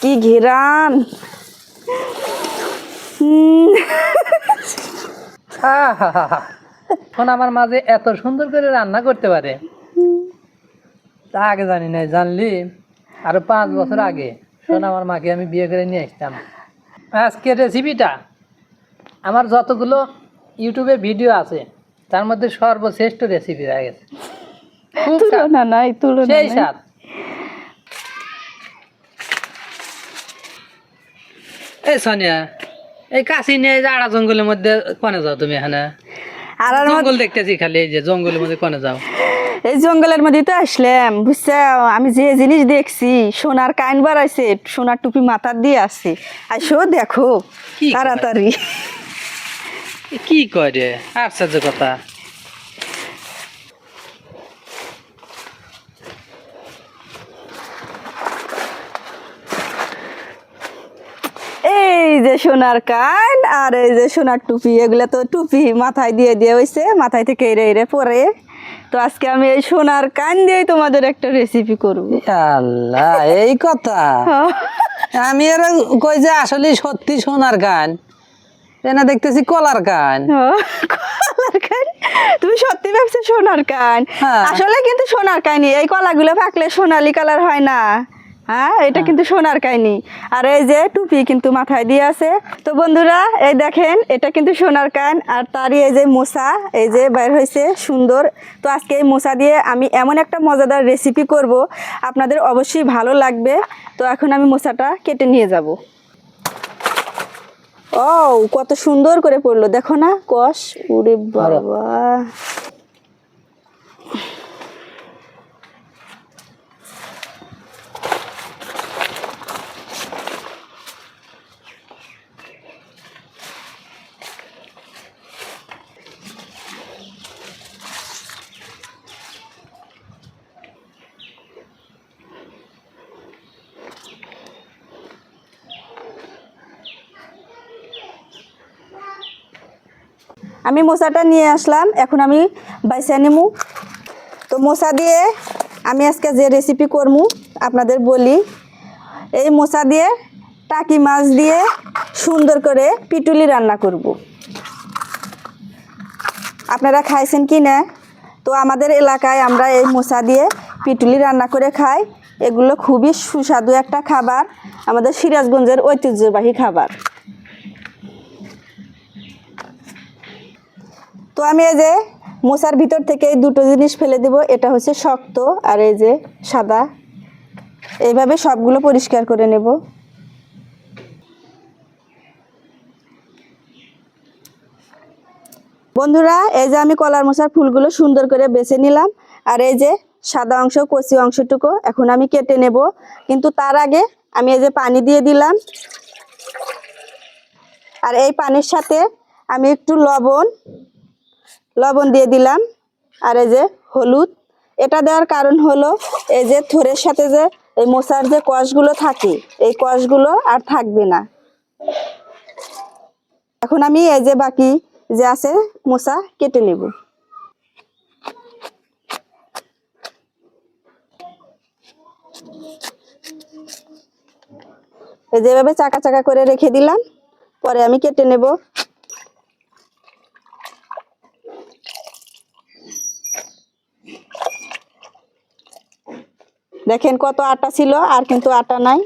কি ঘেরান? এখন আমার মাঝে এত সুন্দর করে রান্না করতে পারে। তা আগে জানি না জানলি? আরও পাঁচ বছর আগে। শোন আমার মাকে আমি বিয়ে করে নিয়ে আসতাম। আজকের রেসিপিটা আমার যতগুলো ইউটিউবে ভিডিও আছে তার মধ্যে সর্বশ্রেষ্ঠ রেসিপি হয়ে গেছে। খুব। তুলনা নাই তুলনা সেই। এই সোনিয়া এই কাশি নিয়ে আড়া জঙ্গলের মধ্যে কনে যাও তুমি এখানে? আর জঙ্গল দেখতেছি খালি এই যে জঙ্গলের মধ্যে কনে যাও? এই জঙ্গলের মধ্যে তো আসলাম বুঝছ আমি যে জিনিস দেখছি সোনার কাইন বাড়াইছে সোনার টুপি মাথার দিয়ে আছে। আসো দেখো তাড়াতাড়ি। কি করে আশ্চর্য কথা এই যে সোনার কান আর এই যে সোনার টুপি এগুলো তো টুপি মাথায় দিয়ে দিয়ে হয়েছে মাথায় থেকে এরে এরে পরে। তো আজকে আমি এই সোনার কান দিয়েই তোমাদের একটা রেসিপি করব। আল্লাহ এই কথা? আমি আর কই যে আসলে সত্যি সোনার গান না দেখতেছি কলার গান কলার কান? তুমি সত্যি ভাবছ সোনার কান? হ্যাঁ। আসলে কিন্তু সোনার কানি এই কলাগুলো পাকলে সোনালি কালার হয় না। হ্যাঁ এটা কিন্তু সোনার কাহিনী। আর এই যে টুপি কিন্তু মাথায় দিয়ে আছে। তো বন্ধুরা এই দেখেন এটা কিন্তু সোনার কান। আর তারই এই যে মোসা এই যে বের হয়েছে সুন্দর। তো আজকে এই মোসা দিয়ে আমি এমন একটা মজাদার রেসিপি করব। আপনাদের অবশ্যই ভালো লাগবে। তো এখন আমি মোসাটা কেটে নিয়ে যাব। ও কত সুন্দর করে পড়ল। দেখো না কষ উরে বাবা। আমি মোসাটা নিয়ে আসলাম, এখন আমি বাইসা নিমু। তো মোসা দিয়ে আমি আজকে যে রেসিপি করমু, আপনাদের বলি। এই মোসা দিয়ে টাকি মাছ দিয়ে সুন্দর করে পিটুলি রান্না করব। আপনারা খাইছেন কি না? তো আমাদের এলাকায় আমরা এই মোসা দিয়ে পিটুলি রান্না করে খাই। এগুলো খুবই সুস্বাদু একটা খাবার, আমাদের সিরাজগঞ্জের ঐতিহ্যবাহী খাবার। তো আমি এই যে মোসার ভিতর থেকে এই দুটো জিনিস ফেলে দেব। এটা হচ্ছে শক্ত আর এই যে সাদা। এইভাবে সবগুলো পরিষ্কার করে নেব। বন্ধুরা, এই যে আমি কলার মশার ফুলগুলো সুন্দর করে বেছে নিলাম। আর এই যে সাদা অংশ, কচি অংশটুকু এখন আমি কেটে নেব। কিন্তু তার আগে আমি এই যে পানি দিয়ে দিলাম। আর এই পানির সাথে আমি একটু লবণ লবণ দিয়ে দিলাম। আর এই যে হলুদ। এটা দেওয়ার কারণ হলো, এই যে থোরের সাথে যে এই মশার যে কষগুলো থাকে, এই কষগুলো আর থাকবে না। এখন আমি এই যে বাকি যে আছে মশা কেটে নেব। এই যেভাবে চাকা চাকা করে রেখে দিলাম, পরে আমি কেটে নেব। দেখেন কত আটা ছিল, আর কিন্তু আটা নাই,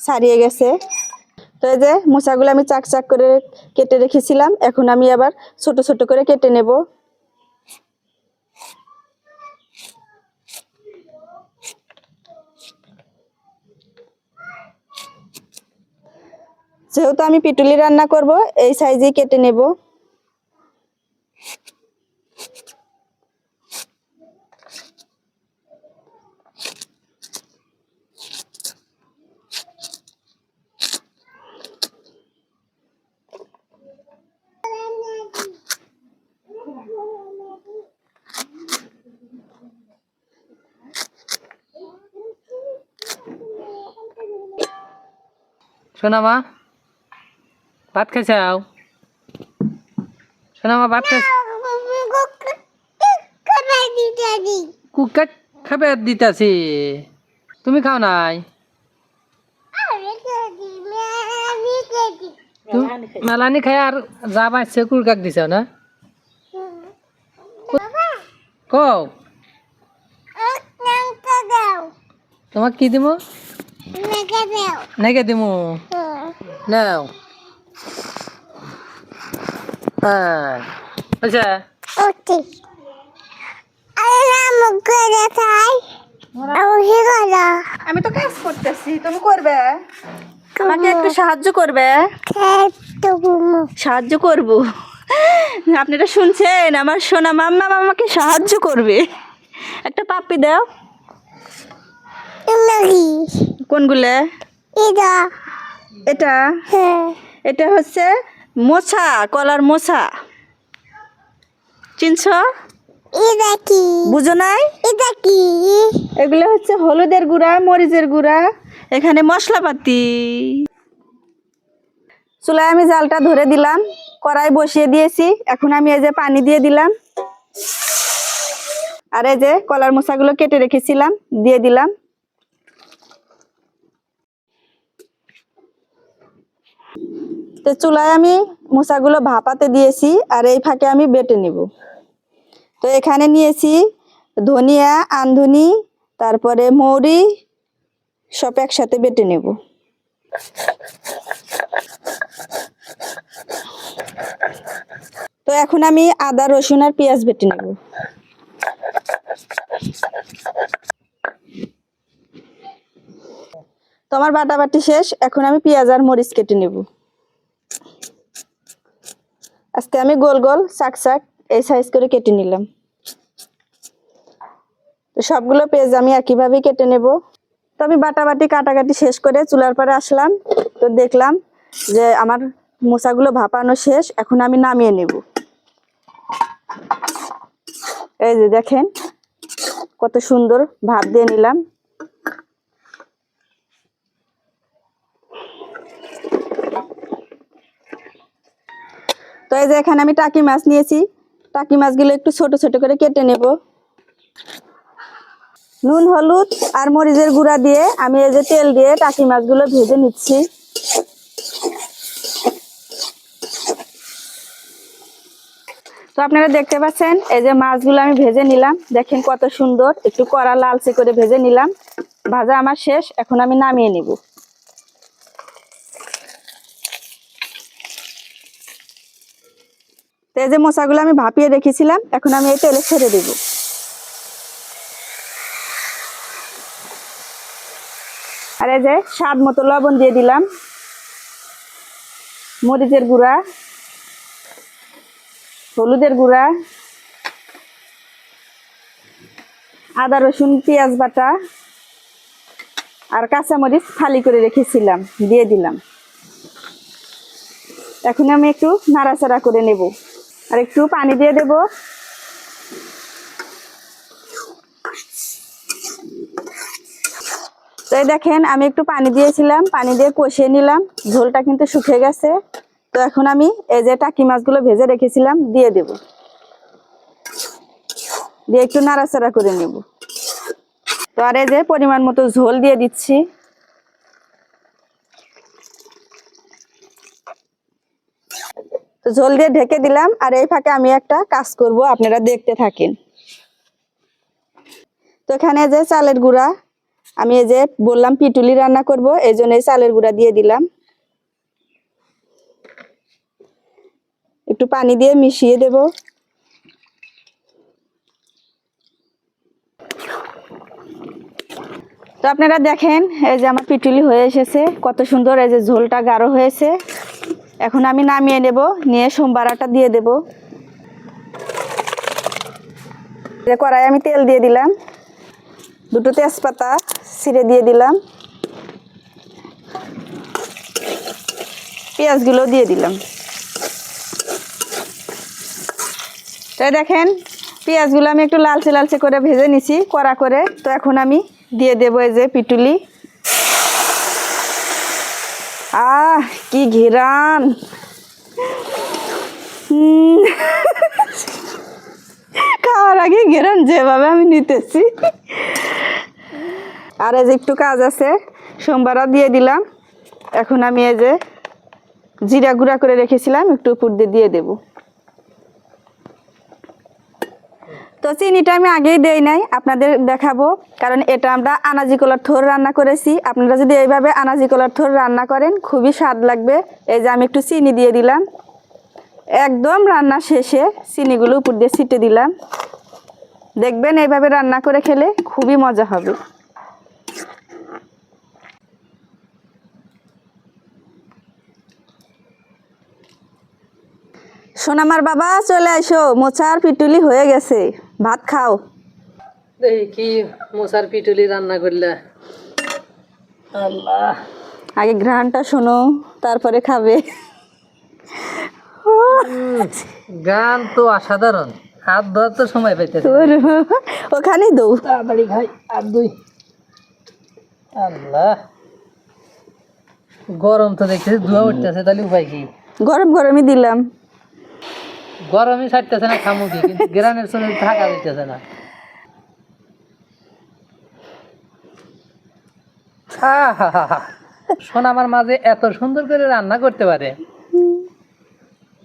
ছাড়িয়ে গেছে। তো এই যে মোচাগুলো আমি চাক চাক করে কেটে রেখেছিলাম, এখন আমি আবার ছোট ছোট করে কেটে নেব। যেহেতু আমি পিটুলি রান্না করব, এই সাইজেই কেটে নেব। সোনামা, ভাত খাইছাও সোনামা, ভাত খাই কুকা খাবে দিতাছি। তুমি খাও নাই? মালানি খাই আর যা পাইছে কুরকাক দিছ না? কও? তোমাক কি দিব নাকি দিমু নাও আচ্ছা আমি তো কাজ করতেছি তুমি করবে? আমাকে একটু সাহায্য করবে? সাহায্য করব? আপনারা শুনছেন? আমার সোনা মাম্মা আমাকে সাহায্য করবে। একটা পাপ্পি দাও। কোনগুলো? এটা। এটা? হচ্ছে মোছা কলার মোছা। চিনছ? বুঝো নাই? এগুলো হচ্ছে হলুদের গুঁড়া মরিচের গুঁড়া এখানে মশলাপাতি। চুলায় আমি জালটা ধরে দিলাম কড়াই বসিয়ে দিয়েছি। এখন আমি এই যে পানি দিয়ে দিলাম। আর এই যে কলার মোচাগুলো কেটে রেখেছিলাম দিয়ে দিলাম। তো চুলায় আমি মোচাগুলো ভাপাতে দিয়েছি আর এই ফাঁকে আমি বেটে নিব। তো এখানে নিয়েছি ধনিয়া, আন্ধুনি, তারপরে মৌরি, সব একসাথে বেটে নেব। তো এখন আমি আদা, রসুন আর পেঁয়াজ বেটে নেব। তো আমার বাটাবাটি শেষ, এখন আমি পেঁয়াজ আর মরিচ কেটে নেব। আজকে আমি গোল গোল, শাক শাক, এই সাইজ করে কেটে নিলাম। তো সবগুলো পেঁয়াজ আমি একইভাবেই কেটে নেব। তো আমি বাটাবাটি, কাটাকাটি শেষ করে চুলার পরে আসলাম। তো দেখলাম যে আমার মোচাগুলো ভাপানো শেষ, এখন আমি নামিয়ে নেব। এই যে দেখেন, কত সুন্দর ভাপ দিয়ে নিলাম। তো এই যে এখানে আমি টাকি মাছ নিয়েছি। টাকি মাছগুলো একটু ছোট ছোট করে কেটে নেব। নুন, হলুদ আর মরিচের গুঁড়া দিয়ে আমি এই যে তেল দিয়ে টাকি মাছগুলো ভেজে নিচ্ছি। তো আপনারা দেখতে পাচ্ছেন, এই যে মাছগুলো আমি ভেজে নিলাম। দেখেন কত সুন্দর, একটু কড়া লালচে করে ভেজে নিলাম। ভাজা আমার শেষ, এখন আমি নামিয়ে নিব। এই যে মশাগুলো আমি ভাপিয়ে রেখেছিলাম, এখন আমি এই তেলে ছেড়ে দেব। আর এই যে স্বাদ মতো লবণ দিয়ে দিলাম। মরিচের গুঁড়া, হলুদের গুঁড়া, আদা, রসুন, পেঁয়াজ বাটা আর কাঁচামরিচ খালি করে রেখেছিলাম, দিয়ে দিলাম। এখন আমি একটু নাড়াচাড়া করে নেব। আর একটু পানি দিয়ে দেব। তো দেখেন, আমি একটু পানি দিয়েছিলাম, পানি দিয়ে কষিয়ে নিলাম। ঝোলটা কিন্তু শুকিয়ে গেছে। তো এখন আমি এই যে টাকি মাছগুলো ভেজে রেখেছিলাম, দিয়ে দেব। দিয়ে একটু নাড়াচাড়া করে নেব। তো আর এই যে পরিমাণ মতো ঝোল দিয়ে দিচ্ছি। ঝোল দিয়ে ঢেকে দিলাম আর এই ফাঁকে আমি একটা কাজ করব, আপনারা দেখতে থাকেন। তো এখানে যে চালের গুঁড়া, আমি এই যে বললাম পিটুলি রান্না করব, এই জন্য এই চালের গুঁড়া দিয়ে দিলাম। একটু পানি দিয়ে মিশিয়ে দেব। তো আপনারা দেখেন, এই যে আমার পিটুলি হয়ে এসেছে, কত সুন্দর এই যে ঝোলটা গাঢ় হয়েছে। এখন আমি নামিয়ে নেব, নিয়ে সোমবার সোমবারাটা দিয়ে দেব। কড়াই আমি তেল দিয়ে দিলাম। দুটো তেজপাতা ছিঁড়ে দিয়ে দিলাম। পেঁয়াজগুলো দিয়ে দিলাম। তাই দেখেন, পেঁয়াজগুলো আমি একটু লালচে লালচে করে ভেজে নিছি, কড়া করে। তো এখন আমি দিয়ে দেবো এই যে পিটুলি। কি ঘেরান। খাওয়ার আগে ঘেরান, যেভাবে আমি নিতেছি। আর এই যে একটু কাজ আছে, সোমবারও দিয়ে দিলাম। এখন আমি এই যে জিরা গুঁড়া করে রেখেছিলাম, একটু উপর দিয়ে দিয়ে দেব। তো চিনিটা আমি আগেই দেই নাই, আপনাদের দেখাবো। কারণ এটা আমরা আনাজি কলার থোর রান্না করেছি। আপনারা যদি এইভাবে আনাজি কলার থোর রান্না করেন, খুবই স্বাদ লাগবে। এই যে আমি একটু চিনি দিয়ে দিলাম। একদম রান্না শেষে চিনিগুলো উপর দিয়ে ছিটে দিলাম। দেখবেন এইভাবে রান্না করে খেলে খুবই মজা হবে। সোনামার বাবা, চলে আসো মোচার পিটুলি হয়ে গেছে। ভাত খাও। দেখি কি মশার পিটুলি রান্না করলে। আল্লাহ। আগে ঘ্রাণটা শোনো তারপরে খাবে। গান তো অসাধারণ। হাত ধোয়ার তো সময় পেতে তোর ওখানেই দৌ তাড়াতাড়ি খাই আর দুই। আল্লাহ। গরম তো দেখতেছি ধোয়া উঠতেছে তাহলে উপায় কি? গরম গরমই দিলাম। গরমই ছাড়তেছে না খামু কি কিন্তু গ্রানের সঙ্গে থাকা যাইতেছে না। শোন আমার মাঝে এত সুন্দর করে রান্না করতে পারে।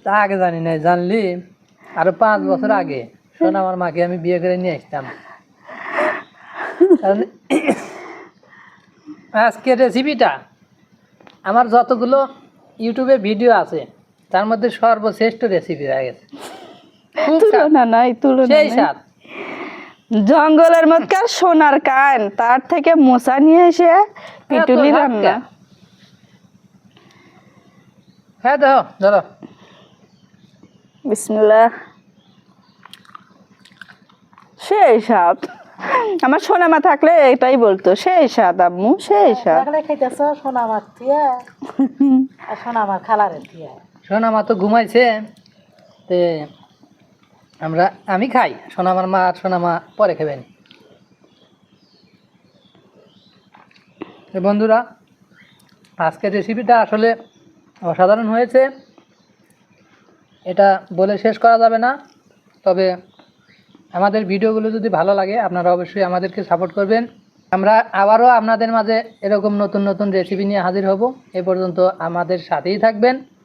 তা আগে জানি না জানলি? আরও পাঁচ বছর আগে শোন আমার মাকে আমি বিয়ে করে নিয়ে আসতাম। কারণ আজকে রেসিপিটা আমার যতগুলো ইউটিউবে ভিডিও আছে তার মধ্যে সর্বশ্রেষ্ঠ রেসিপি হয়ে গেছে। তুলনা নাই তুলনা সেই। জঙ্গলের মধ্যকার সোনার কান তার থেকে মোচা নিয়ে এসে পিটুলি রান্না। ধাক্কা। হ্যাঁ দেখো ধরো। বিসমিল্লাহ। সেই স্বাদ। আমার সোনামা থাকলে এটাই বলতো সেই স্বাদ আম্মু সেই স্বাদ। খাইতেছ দিয়ে আর খালারের দিয়ে সোনা মা তো ঘুমাইছে, তে আমরা, আমি খাই, সোনা আমার মা আর সোনা মা পরে খাবেন। বন্ধুরা, আজকের রেসিপিটা আসলে অসাধারণ হয়েছে। এটা বলে শেষ করা যাবে না, তবে আমাদের ভিডিওগুলো যদি ভালো লাগে, আপনারা অবশ্যই আমাদেরকে সাপোর্ট করবেন। আমরা আবারও আপনাদের মাঝে এরকম নতুন নতুন রেসিপি নিয়ে হাজির হব। এ পর্যন্ত আমাদের সাথেই থাকবেন।